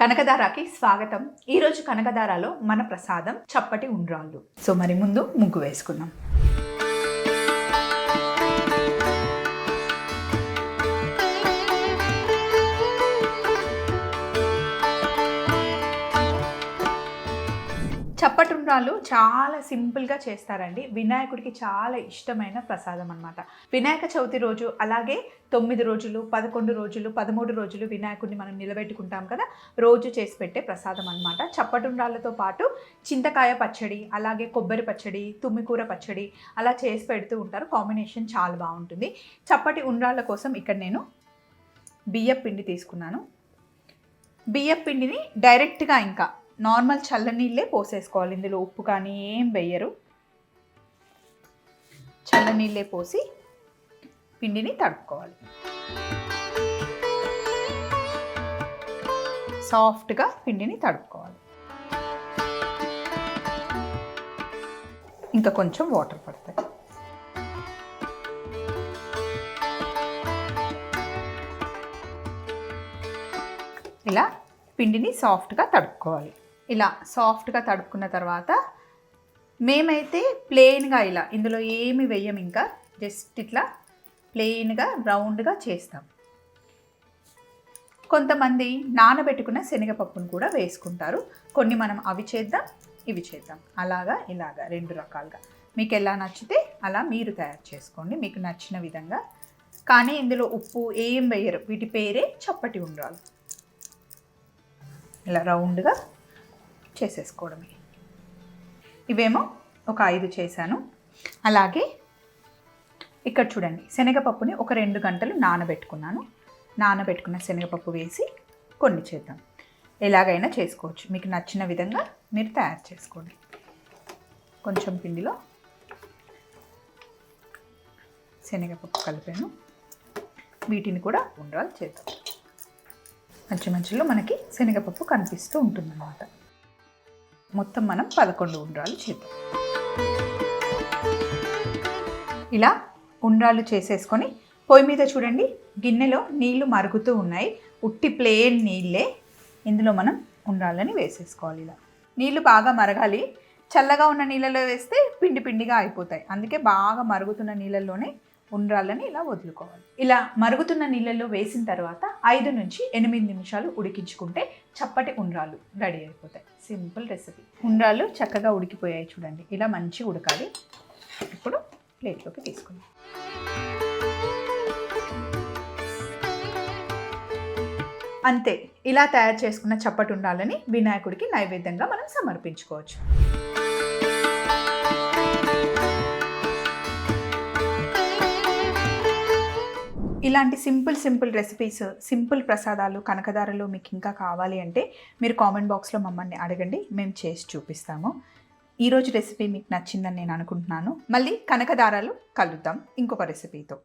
కనకదారాకి స్వాగతం. ఈరోజు కనకదారాలో మన ప్రసాదం చప్పటి ఉండ్రాళ్ళు. సో మరి ముందు ముగ్గు వేసుకుందాం. చప్పటుండ్రాలు చాలా సింపుల్గా చేస్తారండి. వినాయకుడికి చాలా ఇష్టమైన ప్రసాదం అనమాట వినాయక చవితి రోజు అలాగే తొమ్మిది రోజులు పదకొండు రోజులు పదమూడు రోజులు వినాయకుడిని మనం నిలబెట్టుకుంటాం కదా రోజు చేసి పెట్టే ప్రసాదం అనమాట చప్పటుండ్రాళ్ళతో పాటు చింతకాయ పచ్చడి అలాగే కొబ్బరి పచ్చడి తుమ్మికూర పచ్చడి అలా చేసి పెడుతూ ఉంటారు. కాంబినేషన్ చాలా బాగుంటుంది. చప్పటి ఉండ్రాళ్ళ కోసం ఇక్కడ నేను బియ్యం పిండి తీసుకున్నాను. బియ్యం పిండిని డైరెక్ట్గా ఇంకా నార్మల్ చల్లనీళ్ళే పోసేసుకోవాలి. ఇందులో ఉప్పు కానీ ఏం వేయరు. చల్లనీళ్ళే పోసి పిండిని తడుపుకోవాలి. సాఫ్ట్గా పిండిని తడుపుకోవాలి. ఇంకా కొంచెం వాటర్ పడతాయి. ఇలా పిండిని సాఫ్ట్గా తడుపుకోవాలి. ఇలా సాఫ్ట్గా తడుపుకున్న తర్వాత మేమైతే ప్లెయిన్గా ఇలా ఇందులో ఏమి వేయం ఇంకా జస్ట్ ఇట్లా ప్లెయిన్గా రౌండ్గా చేస్తాం. కొంతమంది నానబెట్టుకున్న శనగపప్పును కూడా వేసుకుంటారు. కొన్ని మనం అవి చేద్దాం ఇవి చేద్దాం. అలాగా ఇలాగా రెండు రకాలుగా. మీకు ఎలా నచ్చితే అలా మీరు తయారు చేసుకోండి. మీకు నచ్చిన విధంగా. కానీ ఇందులో ఉప్పు ఏం వేయరు. వీటి పేరే చప్పటి ఉండాలి ఇలా రౌండ్గా చేసేసుకోవడమే. ఇవేమో ఒక ఐదు చేశాను. అలాగే ఇక్కడ చూడండి శనగపప్పుని ఒక రెండు గంటలు నానబెట్టుకున్నాను. నానబెట్టుకున్న శనగపప్పు వేసి కొన్ని చేద్దాం. ఎలాగైనా చేసుకోవచ్చు. మీకు నచ్చిన విధంగా మీరు తయారు చేసుకోండి. కొంచెం పిండిలో శనగపప్పు కలిపాను. వీటిని కూడా ఉండాలి చేద్దాం. మధ్య మధ్యలో మనకి శనగపప్పు కనిపిస్తూ ఉంటుందన్నమాట. మొత్తం మనం పదకొండు ఉండ్రాలు చేద్దాం. ఇలా ఉండ్రాలు చేసేసుకొని పొయ్యి మీద చూడండి గిన్నెలో నీళ్ళు మరుగుతూ ఉన్నాయి. ఉట్టి ప్లేన్ నీళ్ళే ఇందులో మనం ఉండ్రాళ్ళని వేసేసుకోవాలి ఇలా. నీళ్ళు బాగా మరగాలి. చల్లగా ఉన్న నీళ్ళలో వేస్తే పిండి పిండిగా అయిపోతాయి. అందుకే బాగా మరుగుతున్న నీళ్ళల్లోనే ఉండ్రాళ్ళని ఇలా వదులుకోవాలి. ఇలా మరుగుతున్న నీళ్ళల్లో వేసిన తర్వాత ఐదు నుంచి ఎనిమిది నిమిషాలు ఉడికించుకుంటే చప్పటి ఉండ్రాలు రెడీ అయిపోతాయి. Simple recipe. ఉండ్రాలు చక్కగా ఉడికిపోయాయి చూడండి. ఇలా మంచి ఉడకాలి. ఇప్పుడు ప్లేట్లోకి తీసుకుందాం. అంతే ఇలా తయారు చేసుకున్న చప్పటి ఉండాలని వినాయకుడికి నైవేద్యంగా మనం సమర్పించుకోవచ్చు. ఇలాంటి సింపుల్ సింపుల్ రెసిపీస్ సింపుల్ ప్రసాదాలు కనకదారలు మీకు ఇంకా కావాలి అంటే మీరు కామెంట్ బాక్స్లో మమ్మల్ని అడగండి. మేము చేసి చూపిస్తాము. ఈరోజు రెసిపీ మీకు నచ్చిందని నేను అనుకుంటున్నాను. మళ్ళీ కనకదారాలు కలుద్దాం. ఇంకొక రెసిపీతో.